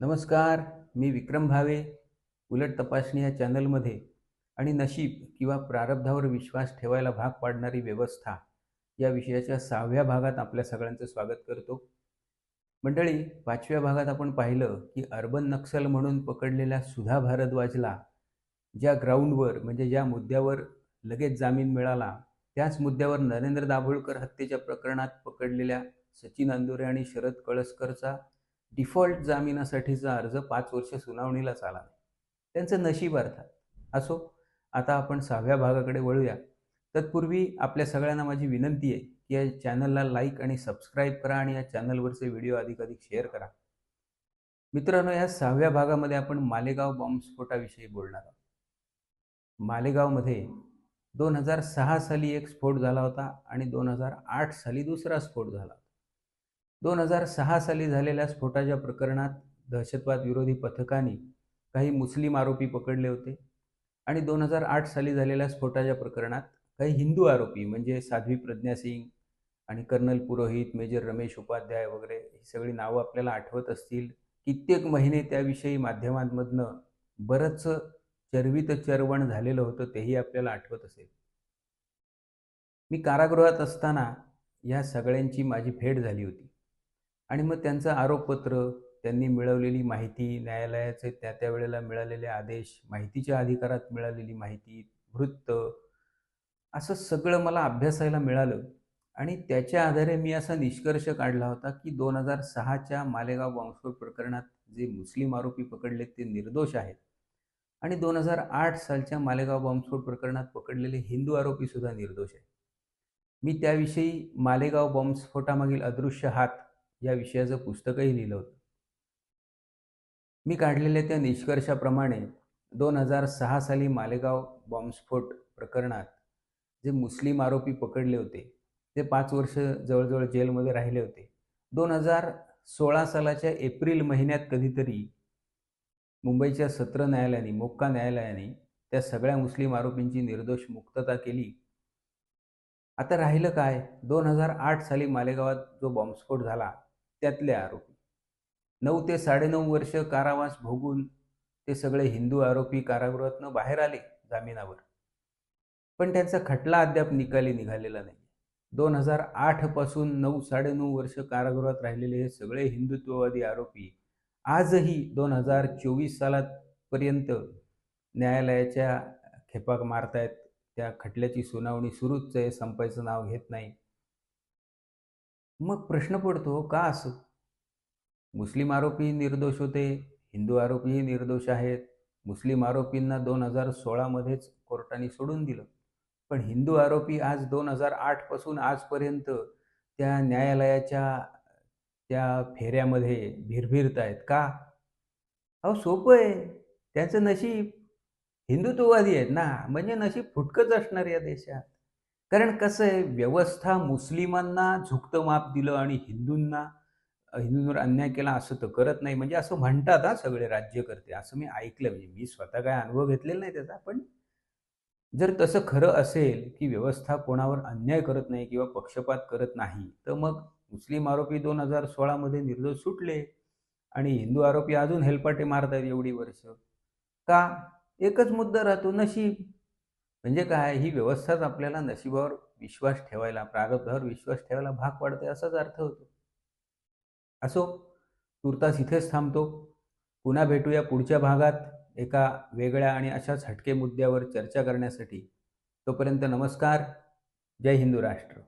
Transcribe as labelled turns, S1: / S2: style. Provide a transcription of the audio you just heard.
S1: नमस्कार मी विक्रम भावे उलट तपासणी या चॅनलमध्ये आणि नशीब किंवा प्रारब्धावर विश्वास ठेवायला भाग पाडणारी व्यवस्था या विषयाच्या सहाव्या भागात आपल्या सगळ्यांचं स्वागत करतो. मंडळी पाचव्या भागात आपण पाहिलं की अर्बन नक्सल म्हणून पकडलेल्या सुधा भारद्वाजला ज्या ग्राउंडवर म्हणजे ज्या मुद्द्यावर लगेच जामीन मिळाला त्याच मुद्द्यावर नरेंद्र दाभोळकर हत्येच्या प्रकरणात पकडलेल्या सचिन अंदुरे आणि शरद कळसकरचा डिफॉल्ट जामिनासाठीचा अर्ज पाच वर्ष सुनावणीलाच आला नाही त्यांचं नशीब अर्थात. असो आता आपण सहाव्या भागाकडे वळूया. तत्पूर्वी आपल्या सगळ्यांना माझी विनंती आहे की या चॅनलला लाईक आणि सबस्क्राईब करा आणि या चॅनलवरचे व्हिडिओ अधिकाधिक शेअर करा. मित्रांनो या सहाव्या भागामध्ये आपण मालेगाव बॉम्बस्फोटाविषयी बोलणार आहोत. मालेगावमध्ये दोन हजार सहा साली एक स्फोट झाला होता आणि दोन हजार आठ साली दुसरा स्फोट झाला होता. दोन हजार सहा साली झालेल्या स्फोटाच्या प्रकरणात दहशतवाद विरोधी पथकाने काही मुस्लिम आरोपी पकडले होते. आणि दोन हजार आठ साली झालेल्या स्फोटाच्या प्रकरणात काही हिंदू आरोपी म्हणजे साध्वी प्रज्ञा सिंग आणि कर्नल पुरोहित मेजर रमेश उपाध्याय वगैरे ही सगळी नावं आपल्याला आठवत असतील. कित्येक महिने त्याविषयी माध्यमांमधनं बरंच चर्वित चरवण झालेलं होतं तेही आपल्याला आठवत असेल. मी कारागृहात असताना या सगळ्यांची माझी भेट झाली होती. आणि मग त्यांचं आरोपपत्र त्यांनी मिळवलेली माहिती न्यायालयाचे त्या त्या वेळेला मिळालेले आदेश माहितीच्या अधिकारात मिळालेली माहिती वृत्त असं सगळं मला अभ्यासायला मिळालं. आणि त्याच्या आधारे मी असा निष्कर्ष काढला होता की दोन हजार सहाच्या मालेगाव बॉम्बस्फोट प्रकरणात जे मुस्लिम आरोपी पकडले ते निर्दोष आहेत. आणि दोन हजार आठ सालच्या मालेगाव बॉम्बस्फोट प्रकरणात पकडलेले हिंदू आरोपी सुद्धा निर्दोष आहेत. मी त्याविषयी मालेगाव बॉम्बस्फोटामागील अदृश्य हात या विषयाचं पुस्तकही लिहिलं होतं. मी काढलेल्या त्या निष्कर्षाप्रमाणे दोन हजार सहा साली मालेगाव बॉम्बस्फोट प्रकरणात जे मुस्लिम आरोपी पकडले होते ते पाच वर्ष जवळजवळ जेलमध्ये राहिले होते. दोन हजार सोळा सालाच्या एप्रिल महिन्यात कधीतरी मुंबईच्या सत्र न्यायालयाने मोक्का न्यायालयाने त्या सगळ्या मुस्लिम आरोपींची निर्दोष मुक्तता केली. आता राहिलं काय? दोन हजार आठ साली मालेगावात जो बॉम्बस्फोट झाला त्यातले आरोपी. नऊ ते साडेनऊ वर्ष कारावास भोगून ते सगळे हिंदू आरोपी कारागृहातनं बाहेर आले जामिनावर. पण त्यांचा खटला अद्याप निकाली निघालेला नाही. दोन हजार आठपासून नऊ साडेनऊ वर्ष कारागृहात राहिलेले हे सगळे हिंदुत्ववादी आरोपी आजही दोन हजार चोवीस सालापर्यंत न्यायालयाच्या खेपाक मारतायत. त्या खटल्याची सुनावणी सुरूच आहे संपायचं नाव घेत नाही. मग प्रश्न पडतो का असं? मुस्लिम आरोपी निर्दोष होते हिंदू आरोपीही निर्दोष आहेत. मुस्लिम आरोपींना दोन हजार सोळामध्येच कोर्टाने सोडून दिलं. पण हिंदू आरोपी आज दोन हजार आठपासून आजपर्यंत त्या न्यायालयाच्या त्या फेऱ्यामध्ये भिरभिरत आहेत का? अहो सोपं आहे. त्याचं नशीब हिंदुत्ववादी आहेत ना. म्हणजे नशीब फुटकंच असणार या देशात. कारण कसं आहे व्यवस्था मुस्लिमांना झुकतं माप दिलं आणि हिंदूंना हिंदूंवर अन्याय केला असं तर करत नाही. म्हणजे असं म्हणतात हा सगळे राज्यकर्ते. असं मी ऐकलं. म्हणजे मी स्वतः काय अनुभव घेतलेला नाही त्याचा. पण जर तसं खरं असेल की व्यवस्था कोणावर अन्याय करत नाही किंवा पक्षपात करत नाही तर मग मुस्लिम आरोपी दोन हजार सोळामध्ये निर्दोष सुटले आणि हिंदू आरोपी अजून हेलपाटे मारतात एवढी वर्ष. का? एकच मुद्दा राहतो नशीब. म्हणजे काय? ही व्यवस्थाच आपल्याला नशिबावर विश्वास ठेवायला प्रारब्धावर विश्वास ठेवायला भाग पाडते असाच अर्थ होतो. असो तुर्तास इथेच थांबतो. पुन्हा भेटूया पुढच्या भागात एका वेगळ्या आणि अशाच हटके मुद्द्यावर चर्चा करण्यासाठी. तोपर्यंत नमस्कार. जय हिंदू राष्ट्र.